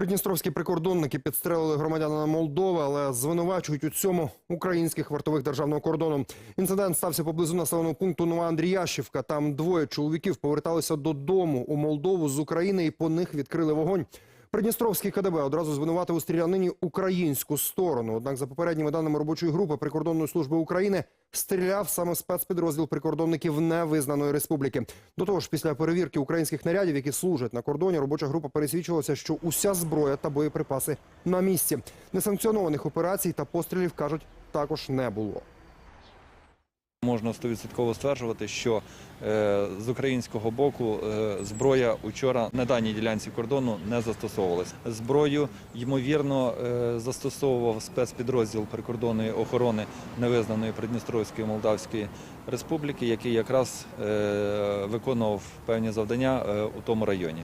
Придністровські прикордонники підстрелили громадянина Молдови, але звинувачують у цьому українських вартових державного кордону. Інцидент стався поблизу населеного пункту Нова Андріяшівка. Там двоє чоловіків поверталися додому у Молдову з України і по них відкрили вогонь. Придністровський КДБ одразу звинуватив у стрілянині українську сторону. Однак, за попередніми даними робочої групи прикордонної служби України, стріляв саме спецпідрозділ прикордонників невизнаної республіки. До того ж, після перевірки українських нарядів, які служать на кордоні, робоча група пересвідчилася, що уся зброя та боєприпаси на місці. Несанкціонованих операцій та пострілів кажуть також не було. Можна стовідсотково стверджувати, що е, з українського боку е, зброя учора на даній ділянці кордону не застосовувалась. Зброю ймовірно е, застосовував спецпідрозділ прикордонної охорони невизнаної Придністровської Молдавської Республіки, який якраз виконував певні завдання у тому районі.